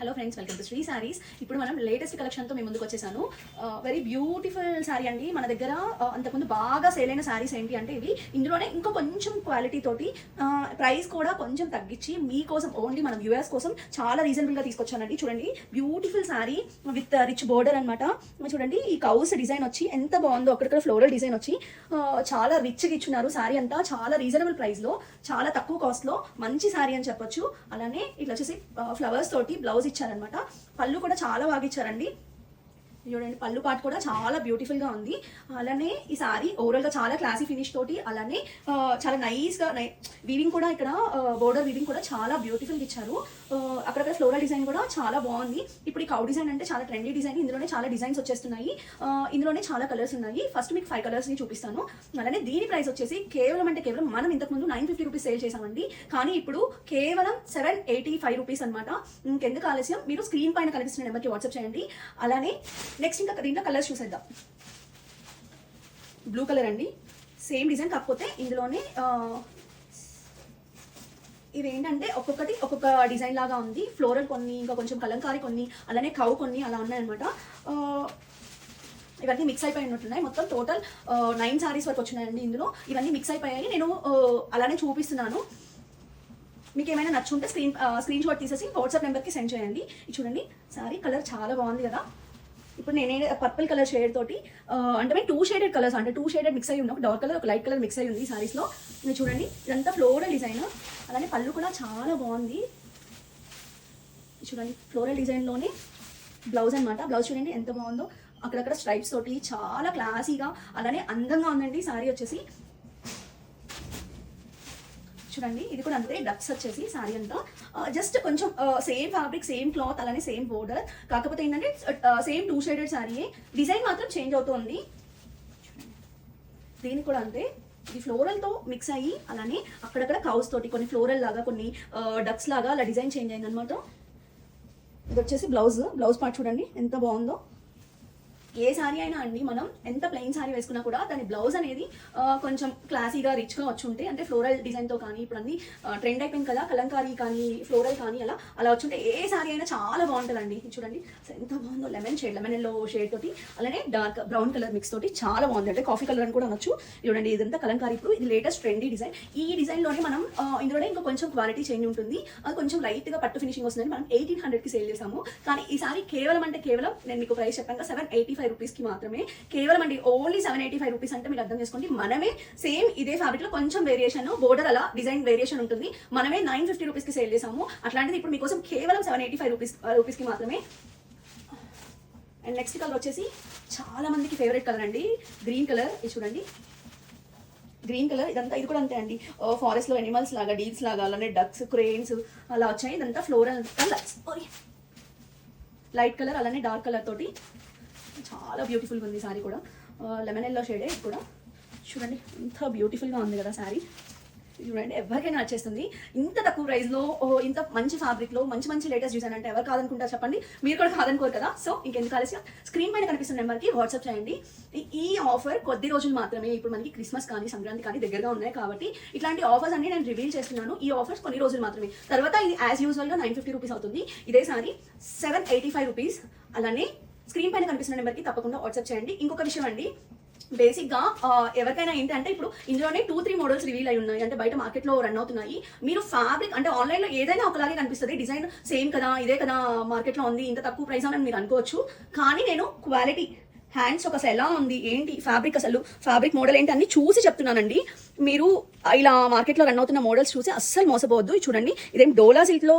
Hello friends welcome to Sri Sarees ఇప్పుడు మనం latest కలెక్షన్తో మేము ముందుకు వచ్చేసాను. వెరీ బ్యూటిఫుల్ శారీ అండి. మన దగ్గర అంతకుముందు బాగా సేల్ అయిన శారీస్ ఏంటి అంటే ఇవి. ఇందులోనే ఇంకా కొంచెం క్వాలిటీ తోటి ప్రైస్ కూడా కొంచెం తగ్గించి మీకోసం ఓన్లీ మనం వ్యూవర్స్ కోసం చాలా రీజనబుల్గా తీసుకొచ్చానండి. చూడండి beautiful sari with rich border అనమాట చూడండి ఈ కౌస్ డిజైన్ వచ్చి ఎంత బాగుందో అక్కడక్కడ ఫ్లోరల్ డిజైన్ వచ్చి చాలా రిచ్గా ఇచ్చున్నారు. శారీ అంతా చాలా రీజనబుల్ ప్రైస్లో చాలా తక్కువ కాస్ట్లో మంచి శారీ అని చెప్పొచ్చు. అలానే ఇట్లా వచ్చేసి ఫ్లవర్స్ తోటి బ్లౌజ్ ఇచ్చారనమాట పళ్ళు కూడా చాలా బాగా ఇచ్చారండి. చూడండి పళ్ళు పాటు కూడా చాలా బ్యూటిఫుల్గా ఉంది. అలానే ఈ సారీ ఓవరాల్గా చాలా క్లాసీ ఫినిష్ తోటి అలానే చాలా నైస్గా వీవింగ్ కూడా ఇక్కడ బోర్డర్ వీవింగ్ కూడా చాలా బ్యూటిఫుల్గా ఇచ్చారు. అక్కడక్కడ ఫ్లోరల్ డిజైన్ కూడా చాలా బాగుంది. ఇప్పుడు ఈ కౌ డిజైన్ అంటే చాలా ట్రెండీ డిజైన్ ఇందులోనే చాలా డిజైన్స్ వచ్చేస్తున్నాయి. ఇందులోనే చాలా కలర్స్ ఉన్నాయి. ఫస్ట్ మీకు ఫైవ్ కలర్స్ని చూపిస్తాను. అలానే దీని ప్రైస్ వచ్చేసి కేవలం అంటే కేవలం మనం ఇంతకు ముందు నైన్ ఫిఫ్టీ రూపీస్ సేల్ చేసామండి కానీ ఇప్పుడు కేవలం సెవెన్ ఎయిటీ ఫైవ్ రూపీస్ అనమాట ఇంకెందుకు ఆలస్యం? మీరు స్క్రీన్ పైన కనిపిస్తున్న నెంబర్కి వాట్సాప్ చేయండి. అలానే నెక్స్ట్ ఇంకా దీంట్లో కలర్స్ చూసేద్దాం. బ్లూ కలర్ అండి. సేమ్ డిజైన్ కాకపోతే ఇందులోనే ఇవేంటంటే ఒక్కొక్కటి ఒక్కొక్క డిజైన్ లాగా ఉంది. ఫ్లోరల్ కొన్ని ఇంకా కొంచెం కలంకారీ కొన్ని అలానే కౌ కొన్ని అలా ఉన్నాయన్నమాట. ఇవన్నీ మిక్స్ అయిపోయి ఉన్నట్టున్నాయి. మొత్తం టోటల్ నైన్ సారీస్ వరకు వచ్చినాయండి ఇందులో. ఇవన్నీ మిక్స్ అయిపోయాయి. నేను అలానే చూపిస్తున్నాను. మీకు ఏమైనా నచ్చుంటే స్క్రీన్ స్క్రీన్ షాట్ తీసేసి వాట్సాప్ నెంబర్కి సెండ్ చేయండి. చూడండి సారీ కలర్ చాలా బాగుంది కదా. ఇప్పుడు నేనే పర్పుల్ కలర్ షేడ్ తోటి అంటే మేము టూ షేడెడ్ కలర్స్ అంటే టూ షేడెడ్ మిక్స్ అయ్యి ఉన్న ఒక డార్క్ కలర్ ఒక లైట్ కలర్ మిక్స్ అయ్యి ఉంది ఈ సారీస్లో మీరు చూడండి ఇదంతా ఫ్లోరల్ డిజైన్ అలానే పళ్ళు కూడా చాలా బాగుంది. చూడండి ఫ్లోరల్ డిజైన్లోనే బ్లౌజ్ అనమాట బ్లౌజ్ చూడండి ఎంత బాగుందో. అక్కడక్కడ స్ట్రైప్స్ తోటి చాలా క్లాసీగా అలానే అందంగా ఉందండి సారీ వచ్చేసి. చూడండి ఇది కూడా అంతే డక్స్ వచ్చేసి సారీ అంతా. Uh, జస్ట్ కొంచెం సేమ్ ఫ్యాబ్రిక్ సేమ్ క్లాత్ అలానే సేమ్ బోర్డర్ కాకపోతే ఏంటంటే same two shaded sari design మాత్రం చేంజ్ అవుతుంది. దీని కూడా అంతే. ఇది ఫ్లోరల్తో మిక్స్ అయ్యి అలానే అక్కడక్కడ కౌస్ తోటి కొన్ని ఫ్లోరల్ లాగా కొన్ని uh, డక్స్ లాగా అలా డిజైన్ చేంజ్ అయింది అనమాట ఇది వచ్చేసి బ్లౌజ్ బ్లౌజ్ పార్ట్ చూడండి ఎంత బాగుందో. ఏ సారీ అయినా అండి మనం ఎంత ప్లెయిన్ సారీ వేసుకున్నా కూడా దాని బ్లౌజ్ అనేది కొంచెం క్లాసీగా రిచ్గా వచ్చి ఉంటే అంటే ఫ్లోరల్ డిజైన్తో కానీ ఇప్పుడు అన్ని ట్రెండ్ అయిపోయింది కదా కలంకారీ కానీ ఫ్లోరల్ కానీ అలా అలా వచ్చుంటే ఏ సారీ అయినా చాలా బాగుంటుందండి. చూడండి. ఎంత బాగుందో lemon shade lemon yellow shade తోటి అలానే డార్క్ బ్రౌన్ కలర్ మిక్స్ తోటి చాలా బాగుంది. అంటే కాఫీ కలర్ అని కూడా అనొచ్చు. చూడండి ఇదంతా కలంకారీ. ఇప్పుడు ఇది లేటెస్ట్ ట్రెండీ డిజైన్ ఈ డిజైన్లోనే మనం ఇందులోనే ఇంకా కొంచెం క్వాలిటీ చేంజ్ ఉంటుంది. అది కొంచెం లైట్గా పట్టు ఫినిషింగ్ వస్తుందని మనం ఎయిటీన్ హండ్రెడ్కి సేల్ చేసాము. కానీ ఈ సారీ కేవలం అంటే కేవలం నేను మీకు ప్రైస్ చెప్పాను సెవెన్ ఎయిటీ ఫైవ్ రూపీస్కి మాత్రమే. కేవలం అండి only seven eighty five rupees అంటే మీరు అర్థం చేసుకోండి. మనమే సేమ్ ఇదే ఫ్యాబ్రిక్లో కొంచెం వేరియేషన్ బోర్డర్ అలా డిజైన్ వేరియేషన్ ఉంటుంది. మనమే నైన్ ఫిఫ్టీ రూపీస్కి సేల్ చేసాము. అట్లాంటిది ఇప్పుడు మీకోసం కేవలం సెవెన్ ఎయిటీ ఫైవ్ రూపీస్ రూపీస్కి మాత్రమే. అండ్ నెక్స్ట్ కలర్ వచ్చేసి చాలా మందికి ఫేవరెట్ కలర్ అండి. గ్రీన్ కలర్ ఇది చూడండి. గ్రీన్ కలర్ ఇదంతా ఇది కూడా అంతే అండి. ఫారెస్ట్లో ఎనిమల్స్ లాగా డీల్స్ లాగా అలానే డక్స్ క్రేన్స్ అలా వచ్చాయి. ఇదంతా ఫ్లోరల్ కలర్స్ లైట్ కలర్ అలానే డార్క్ కలర్ తోటి చాలా బ్యూటిఫుల్గా ఉంది సారీ కూడా. లెమన్ ఎల్లో షేడే కూడా. చూడండి ఎంత బ్యూటిఫుల్గా ఉంది కదా సారీ చూడండి ఎవరికైనా నచ్చేస్తుంది. ఇంత తక్కువ ప్రైస్లో ఇంత మంచి ఫ్యాబ్రిక్లో మంచి మంచి లేటెస్ట్ డిజైన్ అంటే ఎవరు కాదనుకుంటారు చెప్పండి. మీరు కూడా కాదనుకోరు కదా. సో ఇంకెందుకు ఆలస్యం? స్క్రీన్ పైన కనిపిస్తున్న నెంబర్కి వాట్సాప్ చేయండి. ఈ- ఈ ఆఫర్ కొద్ది రోజులు మాత్రమే ఇప్పుడు మనకి క్రిస్మస్ కానీ సంక్రాంతి కానీ దగ్గరగా ఉన్నాయి కాబట్టి ఇట్లాంటి ఆఫర్స్ అన్ని నేను రివీల్ చేస్తున్నాను. ఈ ఆఫర్స్ కొన్ని రోజులు మాత్రమే. తర్వాత ఇది యాజ్ యూజువల్గా నైన్ ఫిఫ్టీ రూపీస్ అవుతుంది. ఇదే sari seven eighty five rupees అలానే స్క్రీన్ పైన కనిపిస్తున్న నెంబర్కి తప్పకుండా వాట్సాప్ చేయండి. ఇంకొక విషయం అండి. బేసిక్గా ఎవరికైనా ఏంటి అంటే ఇప్పుడు ఇందులోనే టూ త్రీ మోడల్స్ రివీల్ అయి ఉన్నాయి. అంటే బయట మార్కెట్లో రన్ అవుతున్నాయి. మీరు ఫ్యాబ్రిక్ అంటే ఆన్లైన్లో ఏదైనా ఒకలాగే కనిపిస్తుంది. డిజైన్ సేమ్ కదా ఇదే కదా మార్కెట్లో ఉంది. ఇంత తక్కువ ప్రైస్ అని మీరు అనుకోవచ్చు. కానీ నేను క్వాలిటీ హ్యాండ్స్ ఒక అసలు ఎలా ఉంది? ఏంటి? ఫ్యాబ్రిక్ అసలు ఫ్యాబ్రిక్ మోడల్ ఏంటి? అన్ని చూసి చెప్తున్నానండి. మీరు ఇలా మార్కెట్లో రన్ అవుతున్న మోడల్స్ చూసి అస్సలు మోసపోవద్దు. చూడండి ఇదేం డోలా సిల్క్లో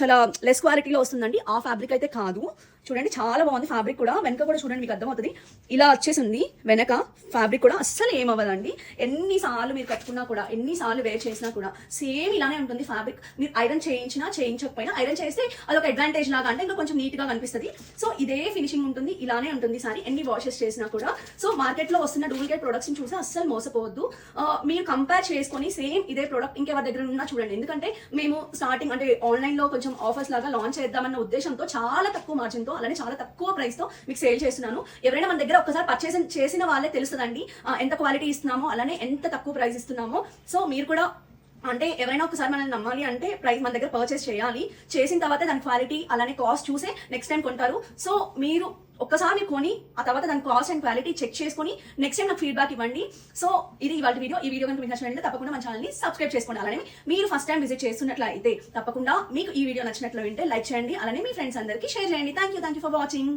చాలా లెస్ క్వాలిటీలో వస్తుందండి. ఆ ఫ్యాబ్రిక్ అయితే కాదు. చూడండి చాలా బాగుంది ఫ్యాబ్రిక్ కూడా. వెనక కూడా చూడండి మీకు అర్థమవుతుంది. ఇలా వచ్చేసింది వెనక. ఫ్యాబ్రిక్ కూడా అస్సలు ఏమవ్వదండి. ఎన్నిసార్లు మీరు కట్టుకున్నా కూడా ఎన్నిసార్లు వేర్ చేసినా కూడా సేమ్ ఇలానే ఉంటుంది ఫ్యాబ్రిక్ మీరు ఐరన్ చేయించినా చేయించకపోయినా ఐరన్ చేస్తే అదొక అడ్వాంటేజ్ లాగా అంటే ఇంకా కొంచెం నీట్గా కనిపిస్తుంది. సో ఇదే ఫినిషింగ్ ఉంటుంది ఇలానే ఉంటుంది సారీ ఎన్ని వాషెస్ చేసినా కూడా. సో మార్కెట్లో వస్తున్న డూప్లికేట్ ప్రొడక్ట్స్ని చూసి అస్సలు మోసపోవద్దు. మీరు కంపేర్ చేసుకొని సేమ్ ఇదే ప్రోడక్ట్ ఇంకెవరి దగ్గర ఉన్నా చూడండి. ఎందుకంటే మేము స్టార్టింగ్ అంటే ఆన్లైన్లో కొంచెం ఆఫర్స్ లాగా లాంచ్ చేద్దామన్న ఉద్దేశంతో చాలా తక్కువ మార్జిన్తో అలానే చాలా తక్కువ ప్రైస్తో మీకు సేల్ చేస్తున్నాను. ఎవరైనా మన దగ్గర ఒక్కసారి పర్చేస్ చేసిన వాళ్ళే తెలుస్తుందండి ఎంత క్వాలిటీ ఇస్తున్నామో అలానే ఎంత తక్కువ ప్రైస్ ఇస్తున్నామో. సో మీరు కూడా అంటే ఎవరైనా ఒకసారి మనల్ని నమ్మాలి అంటే ప్రైస్ మన దగ్గర పర్చేస్ చేయాలి. చేసిన తర్వాత దాని క్వాలిటీ అలానే కాస్ట్ చూసే నెక్స్ట్ టైం కొంటారు. సో మీరు ఒక్కసారి మీరు కొని ఆ తర్వాత దాని కాస్ట్ అండ్ క్వాలిటీ చెక్ చేసుకొని నెక్స్ట్ టైం నాకు ఫీడ్బ్యాక్ ఇవ్వండి. సో ఇది ఇవాళ వీడియో. ఈ వీడియో కనుక మీకు నచ్చినట్లయితే తప్పకుండా మన ఛానల్ని సబ్స్క్రైబ్ చేసుకోండి అలానే మీరు ఫస్ట్ టైం విజిట్ చేస్తున్నట్లయితే తప్పకుండా మీకు ఈ వీడియో నచ్చినట్లు వింటే లైక్ చేయండి. అలానే మీ ఫ్రెండ్స్ అందరికీ షేర్ చేయండి. Thank you thank you for watching